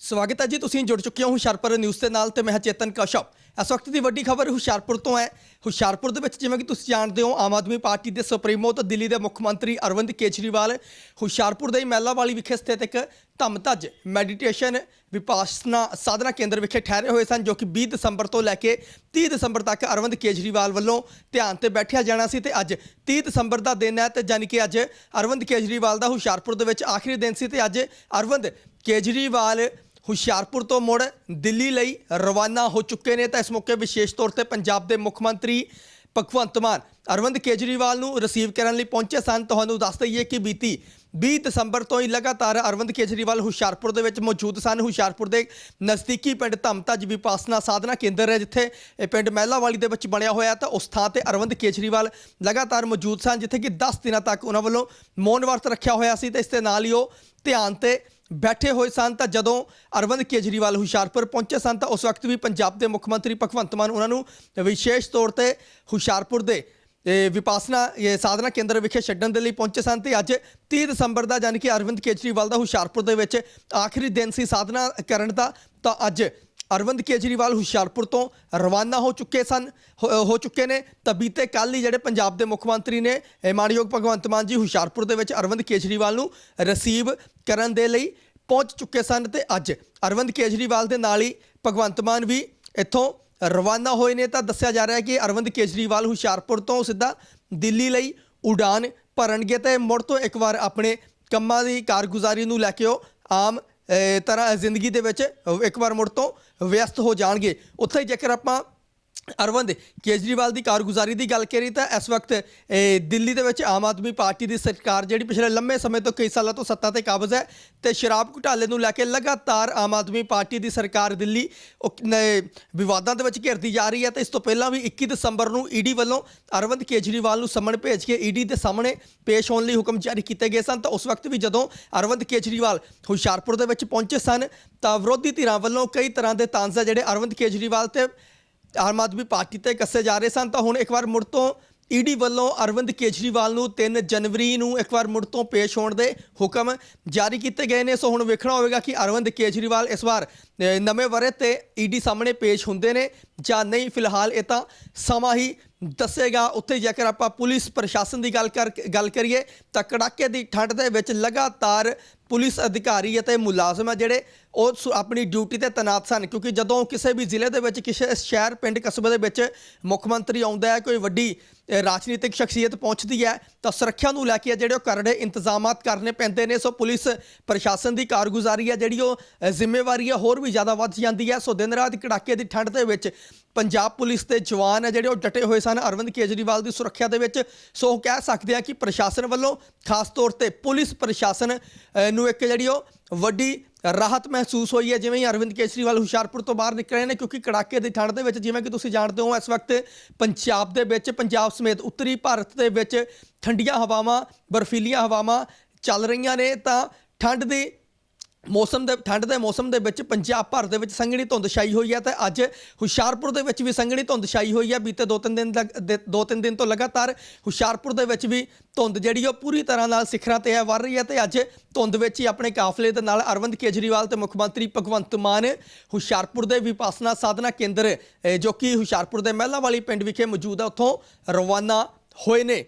ਸਵਾਗਤ ਹੈ ਜੀ, ਤੁਸੀਂ ਜੁੜ ਚੁੱਕੇ ਹੋ ਹੁਸ਼ਿਆਰਪੁਰ ਨਿਊਜ਼ ਦੇ ਨਾਲ ਤੇ ਮੈਂ ਚੇਤਨ ਕਸ਼ਪ ਇਸ ਵਕਤ ਦੀ ਵੱਡੀ ਖਬਰ ਹੁਸ਼ਿਆਰਪੁਰ ਤੋਂ ਹੈ। ਹੁਸ਼ਿਆਰਪੁਰ ਦੇ ਵਿੱਚ ਜਿਵੇਂ ਕਿ ਤੁਸੀਂ ਜਾਣਦੇ ਹੋ, ਆਮ ਆਦਮੀ ਪਾਰਟੀ ਦੇ ਸੁਪਰੀਮੋ ਤੇ ਦਿੱਲੀ ਦੇ ਮੁੱਖ ਮੰਤਰੀ ਅਰਵਿੰਦ ਕੇਜਰੀਵਾਲ ਹੁਸ਼ਿਆਰਪੁਰ ਦੇ ਹੀ ਮਹਿਲਾਵਾਲੀ ਵਿਖੇ ਸਥਿਤ ਇੱਕ ਧੰਮਤੱਜ ਮੈਡੀਟੇਸ਼ਨ ਵਿਪਾਸਨਾ ਸਾਧਨਾ ਕੇਂਦਰ ਵਿਖੇ ਠਹਿਰੇ ਹੋਏ ਸਨ, ਜੋ ਕਿ 20 ਦਸੰਬਰ ਤੋਂ ਲੈ ਕੇ 30 ਦਸੰਬਰ ਤੱਕ ਅਰਵਿੰਦ ਕੇਜਰੀਵਾਲ ਵੱਲੋਂ ਧਿਆਨ ਤੇ ਬੈਠਿਆ ਜਾਣਾ ਸੀ ਤੇ ਅੱਜ 30 ਦਸੰਬਰ ਦਾ ਦਿਨ ਹੈ ਤੇ ਜਾਣੀ ਕਿ ਅੱਜ ਅਰਵਿੰਦ ਕੇਜਰੀਵਾਲ ਦਾ ਹੁਸ਼ਿਆਰਪੁਰ ਦੇ ਵਿੱਚ ਆਖਰੀ ਦਿਨ ਸੀ ਤੇ ਅੱਜ ਅਰਵਿੰਦ ਕੇਜਰੀਵਾਲ ਹੁਸ਼ਿਆਰਪੁਰ ਤੋਂ ਮੁੜ ਦਿੱਲੀ ਲਈ ਰਵਾਨਾ ਹੋ ਚੁੱਕੇ ਨੇ ਤਾਂ ਇਸ ਮੌਕੇ ਵਿਸ਼ੇਸ਼ ਤੌਰ ਤੇ ਪੰਜਾਬ ਦੇ ਮੁੱਖ ਮੰਤਰੀ ਭਗਵੰਤ ਮਾਨ, ਅਰਵਿੰਦ ਕੇਜਰੀਵਾਲ ਨੂੰ ਰਿਸੀਵ ਕਰਨ ਲਈ ਪਹੁੰਚੇ ਸਨ। ਤੁਹਾਨੂੰ ਦੱਸ ਦਈਏ ਕਿ ਬੀਤੀ 20 ਦਸੰਬਰ ਤੋਂ ਹੀ ਲਗਾਤਾਰ ਅਰਵਿੰਦ ਕੇਜਰੀਵਾਲ ਹੁਸ਼ਿਆਰਪੁਰ ਦੇ ਵਿੱਚ ਮੌਜੂਦ ਸਨ। ਹੁਸ਼ਿਆਰਪੁਰ ਦੇ ਨਜ਼ਦੀਕੀ ਪਿੰਡ ਧਮਤਜ ਵਿਪਾਸਨਾ ਸਾਧਨਾ ਕੇਂਦਰ ਹੈ, ਜਿੱਥੇ ਇਹ ਪਿੰਡ ਮਹਿਲਾਵਾਲੀ ਦੇ ਵਿੱਚ ਬਣਿਆ ਹੋਇਆ ਤਾਂ ਉਸ ਥਾਂ ਤੇ ਅਰਵਿੰਦ ਕੇਜਰੀਵਾਲ ਲਗਾਤਾਰ ਮੌਜੂਦ ਸਨ, ਜਿੱਥੇ ਕਿ 10 ਦਿਨਾਂ ਤੱਕ ਉਹਨਾਂ ਵੱਲੋਂ ਮੌਨ ਵਰਤ ਰੱਖਿਆ ਹੋਇਆ ਸੀ ਤੇ ਇਸ ਦੇ ਨਾਲ ਹੀ ਉਹ ਧਿਆਨ ਤੇ ਬੈਠੇ ਹੋਏ ਸਨ ਤਾਂ ਜਦੋਂ ਅਰਵਿੰਦ ਕੇਜਰੀਵਾਲ ਹੁਸ਼ਿਆਰਪੁਰ ਪਹੁੰਚੇ ਸਨ ਤਾਂ ਉਸ ਵਕਤ ਵੀ ਪੰਜਾਬ ਦੇ ਮੁੱਖ ਮੰਤਰੀ ਭਗਵੰਤ ਮਾਨ ਉਹਨਾਂ ਨੂੰ ਵਿਸ਼ੇਸ਼ ਤੌਰ ਤੇ ਹੁਸ਼ਿਆਰਪੁਰ ਦੇ ਵਿਪਾਸਨਾ ਇਹ ਸਾਧਨਾ ਕੇਂਦਰ ਵਿਖੇ ਛੱਡਣ ਦੇ ਲਈ ਪਹੁੰਚੇ ਸਨ ਤੇ ਅੱਜ 30 ਦਸੰਬਰ ਦਾ ਯਾਨੀ ਕਿ ਅਰਵਿੰਦ ਕੇਜਰੀਵਾਲ ਦਾ ਹੁਸ਼ਿਆਰਪੁਰ ਦੇ ਵਿੱਚ ਆਖਰੀ ਦਿਨ ਸੀ ਸਾਧਨਾ ਕਰਨ ਦਾ ਤਾਂ ਅੱਜ ਅਰਵਿੰਦ ਕੇਜਰੀਵਾਲ ਹੁਸ਼ਿਆਰਪੁਰ ਤੋਂ ਰਵਾਨਾ ਹੋ ਚੁੱਕੇ ਸਨ, ਹੋ ਹੋ ਚੁੱਕੇ ਨੇ। ਤਾਂ ਬੀਤੇ ਕੱਲ ਹੀ ਜਿਹੜੇ ਪੰਜਾਬ ਦੇ ਮੁੱਖ ਮੰਤਰੀ ਨੇ, ਇਹ ਮਾਨਯੋਗ ਭਗਵੰਤ ਮਾਨ ਜੀ ਹੁਸ਼ਿਆਰਪੁਰ ਦੇ ਵਿੱਚ ਅਰਵਿੰਦ ਕੇਜਰੀਵਾਲ ਨੂੰ ਰਿਸੀਵ ਕਰਨ ਦੇ ਲਈ ਪਹੁੰਚ ਚੁੱਕੇ ਸਨ ਤੇ ਅੱਜ ਅਰਵਿੰਦ ਕੇਜਰੀਵਾਲ ਦੇ ਨਾਲ ਹੀ ਭਗਵੰਤ ਮਾਨ ਵੀ ਇੱਥੋਂ ਰਵਾਨਾ ਹੋਏ ਨੇ। ਤਾਂ ਦੱਸਿਆ ਜਾ ਰਿਹਾ ਹੈ ਕਿ ਅਰਵਿੰਦ ਕੇਜਰੀਵਾਲ ਹੁਸ਼ਿਆਰਪੁਰ ਤੋਂ ਸਿੱਧਾ ਦਿੱਲੀ ਲਈ ਉਡਾਨ ਭਰਨਗੇ ਤੇ ਮੁੜ ਤੋਂ ਇੱਕ ਵਾਰ ਆਪਣੇ ਕੰਮਾਂ ਦੀ ਕਾਰਗੁਜ਼ਾਰੀ ਨੂੰ ਲੈ ਕੇ ਉਹ ਆਮ ਤਰ੍ਹਾਂ ਜ਼ਿੰਦਗੀ ਦੇ ਵਿੱਚ ਇੱਕ ਵਾਰ ਮੁੜ ਤੋਂ ਵਿਅਸਤ ਹੋ ਜਾਣਗੇ। ਉੱਥੇ ਹੀ ਜੇਕਰ ਆਪਾਂ ਅਰਵਿੰਦ ਕੇਜਰੀਵਾਲ ਦੀ ਕਾਰਗੁਜ਼ਾਰੀ ਦੀ ਗੱਲ ਕਰੀ ਤਾਂ ਇਸ ਵਕਤ ਇਹ, ਦਿੱਲੀ ਦੇ ਵਿੱਚ ਆਮ ਆਦਮੀ ਪਾਰਟੀ ਦੀ ਸਰਕਾਰ ਜਿਹੜੀ ਪਿਛਲੇ ਲੰਮੇ ਸਮੇਂ ਤੋਂ ਕਈ ਸਾਲਾਂ ਤੋਂ ਸੱਤਾ ਤੇ ਕਾਬਜ਼ ਹੈ ਤੇ ਸ਼ਰਾਬ ਘੁਟਾਲੇ ਨੂੰ ਲੈ ਕੇ ਲਗਾਤਾਰ ਆਮ ਆਦਮੀ ਪਾਰਟੀ ਦੀ ਸਰਕਾਰ ਦਿੱਲੀ ਵਿਵਾਦਾਂ ਦੇ ਵਿੱਚ ਘਿਰਦੀ ਜਾ ਰਹੀ ਹੈ ਤੇ ਇਸ ਤੋਂ ਪਹਿਲਾਂ ਵੀ 21 ਦਸੰਬਰ ਨੂੰ ਈਡੀ ਵੱਲੋਂ ਅਰਵਿੰਦ ਕੇਜਰੀਵਾਲ ਨੂੰ ਸਮਨ ਭੇਜ ਕੇ ਈਡੀ ਦੇ ਸਾਹਮਣੇ ਪੇਸ਼ ਹੋਣ ਲਈ ਹੁਕਮ ਜਾਰੀ ਕੀਤੇ ਗਏ ਸਨ ਤਾਂ ਉਸ ਵਕਤ ਵੀ ਜਦੋਂ ਅਰਵਿੰਦ ਕੇਜਰੀਵਾਲ ਹੁਸ਼ਿਆਰਪੁਰ ਦੇ ਵਿੱਚ ਪਹੁੰਚੇ ਸਨ ਤਾਂ ਵਿਰੋਧੀ ਧਿਰਾਂ ਵੱਲੋਂ ਕਈ ਤਰ੍ਹਾਂ ਦੇ ਤਾਂਜ਼ ਜਿਹੜੇ ਅਰਵਿੰਦ ਕੇਜਰੀਵਾਲ ਤੇ ਆਮ ਆਦਮੀ ਪਾਰਟੀ ਤੇ ਕੱਸੇ ਜਾ ਰਹੇ ਸਨ, ਤਾਂ ਹੁਣ ਇੱਕ ਵਾਰ ਮੁੜ ਤੋਂ ਈਡੀ ਵੱਲੋਂ ਅਰਵਿੰਦ ਕੇਜਰੀਵਾਲ ਨੂੰ 3 ਜਨਵਰੀ ਨੂੰ ਇੱਕ ਵਾਰ ਮੁੜ ਤੋਂ ਪੇਸ਼ ਹੋਣ ਦੇ ਹੁਕਮ ਜਾਰੀ ਕੀਤੇ ਗਏ ਨੇ। ਸੋ ਹੁਣ ਵੇਖਣਾ ਹੋਵੇਗਾ ਕਿ ਅਰਵਿੰਦ ਕੇਜਰੀਵਾਲ ਇਸ ਵਾਰ ਨਵੇਂ ਵਰੇ ਤੇ ਈਡੀ ਸਾਹਮਣੇ ਪੇਸ਼ ਹੁੰਦੇ ਨੇ। ਜਾਂ ਨਹੀਂ, ਫਿਲਹਾਲ ਇਹ ਤਾਂ ਸਮਾਂ ਹੀ ਦੱਸੇਗਾ। ਉੱਥੇ ਜੇਕਰ ਆਪਾਂ ਪੁਲਿਸ ਪ੍ਰਸ਼ਾਸਨ ਦੀ ਗੱਲ ਕਰ, ਗੱਲ ਕਰੀਏ, ਤਾਂ ਕੜਾਕੇ ਦੀ ਠੰਡ ਦੇ ਵਿੱਚ ਲਗਾਤਾਰ ਪੁਲਿਸ ਅਧਿਕਾਰੀ ਅਤੇ ਮੁਲਾਜ਼ਮ ਆ ਜਿਹੜੇ, ਉਹ ਸੁ- ਆਪਣੀ ਡਿਊਟੀ ਤੇ ਤੈਨਾਤ ਸਨ। ਕਿਉਂਕਿ ਜਦੋਂ ਕਿਸੇ ਵੀ ਜ਼ਿਲ੍ਹੇ ਦੇ ਵਿੱਚ, ਕਿਸੇ ਸ਼ਹਿਰ, ਪਿੰਡ ਕਸਬੇ ਦੇ ਵਿੱਚ ਮੁੱਖ ਮੰਤਰੀ ਆਉਂਦਾ ਹੈ, ਕੋਈ ਵੱਡੀ ਰਾਜਨੀਤਿਕ ਸ਼ਖਸੀਅਤ ਪਹੁੰਚਦੀ ਹੈ, ਤਾਂ ਸੁਰੱਖਿਆ ਨੂੰ ਲੈ ਕੇ ਜਿਹੜੇ ਉਹ ਕਰੜੇ ਇੰਤਜ਼ਾਮਾਤ ਕਰਨੇ ਪੈਂਦੇ ਨੇ। ਸੋ ਪੁਲਿਸ ਪ੍ਰਸ਼ਾਸਨ ਦੀ ਕਾਰਗੁਜ਼ਾਰੀ ਹੈ ਜਿਹੜੀ ਉਹ ਜ਼ਿੰਮੇਵਾਰੀ ਹੈ ਹੋਰ ਵੀ ਜ਼ਿਆਦਾ ਵੱਧ ਜਾਂਦੀ ਹੈ। ਸੋ ਦਿਨ ਰਾਤ ਕੜਾਕੇ ਦੀ ਠੰਡ ਦੇ ਵਿੱਚ ਪੰਜਾਬ ਪੁਲਿਸ ਦੇ ਜਵਾਨ ਹੈ ਜਿਹੜੇ ਉਹ ਡਟੇ ਹੋਏ ਸਨ ਅਰਵਿੰਦ ਕੇਜਰੀਵਾਲ ਦੀ ਸੁਰੱਖਿਆ ਦੇ ਵਿੱਚ। ਸੋ ਉਹ ਕਹਿ ਸਕਦੇ ਆ ਕਿ ਪ੍ਰਸ਼ਾਸਨ ਵੱਲੋਂ ਖਾਸ ਤੌਰ ਤੇ ਪੁਲਿਸ ਪ੍ਰਸ਼ਾਸਨ ਨੂੰ ਇੱਕ ਜਿਹੜੀ ਉਹ ਵੱਡੀ ਰਾਹਤ ਮਹਿਸੂਸ ਹੋਈ ਹੈ। ਜਿਵੇਂ ਹੀ ਅਰਵਿੰਦ ਕੇਜਰੀਵਾਲ ਹੁਸ਼ਿਆਰਪੁਰ ਤੋਂ ਬਾਹਰ ਨਿਕਲ ਰਹੇ ਨੇ ਕਿਉਂਕਿ ਕੜਾਕੇ ਦੀ ਠੰਡ ਦੇ ਵਿੱਚ ਜਿਵੇਂ ਕਿ ਤੁਸੀਂ ਜਾਣਦੇ ਹੋ ਇਸ ਵਕਤ ਪੰਜਾਬ ਦੇ ਵਿੱਚ, ਪੰਜਾਬ ਸਮੇਤ ਉੱਤਰੀ ਭਾਰਤ ਦੇ ਵਿੱਚ ਠੰਡੀਆਂ ਹਵਾਵਾਂ, ਬਰਫੀਲੀਆਂ ਹਵਾਵਾਂ ਚੱਲ ਰਹੀਆਂ ਨੇ ਤਾਂ ਠੰਡ ਦੀ ਮੌਸਮ ਦੇ, ਠੰਡ ਦੇ ਮੌਸਮ ਦੇ ਵਿੱਚ ਪੰਜਾਬ ਭਰ ਦੇ ਵਿੱਚ ਸੰਘਣੀ ਧੁੰਦ ਛਾਈ ਹੋਈ ਹੈ ਤੇ ਅੱਜ ਹੁਸ਼ਿਆਰਪੁਰ ਦੇ ਵਿੱਚ ਵੀ ਸੰਘਣੀ ਧੁੰਦ ਛਾਈ ਹੋਈ ਹੈ। ਬੀਤੇ ਦੋ ਤਿੰਨ ਦਿਨ ਤੱਕ, ਦੇ- ਦੋ ਤਿੰਨ ਦਿਨ ਤੋਂ ਲਗਾਤਾਰ ਹੁਸ਼ਿਆਰਪੁਰ ਦੇ ਵਿੱਚ ਵੀ ਧੁੰਦ ਜਿਹੜੀ ਉਹ ਪੂਰੀ ਤਰ੍ਹਾਂ ਨਾਲ ਸਿਖਰਾਂ ਤੇ ਹੈ ਵਰ ਰਹੀ ਹੈ ਤੇ ਅੱਜ ਧੁੰਦ ਵਿੱਚ ਹੀ ਆਪਣੇ ਕਾਫਲੇ ਦੇ ਨਾਲ ਅਰਵਿੰਦ ਕੇਜਰੀਵਾਲ ਤੇ ਮੁੱਖ ਮੰਤਰੀ ਭਗਵੰਤ ਮਾਨ ਹੁਸ਼ਿਆਰਪੁਰ ਦੇ ਵਿਪਾਸਨਾ ਸਾਧਨਾ ਕੇਂਦਰ ਜੋ ਕਿ ਹੁਸ਼ਿਆਰਪੁਰ ਦੇ ਮਹਿਲਾ ਵਾਲੀ ਪਿੰਡ ਵਿਖੇ ਮੌਜੂਦ ਹੈ ਉੱਥੋਂ ਰਵਾਨਾ ਹੋਏ ਨੇ।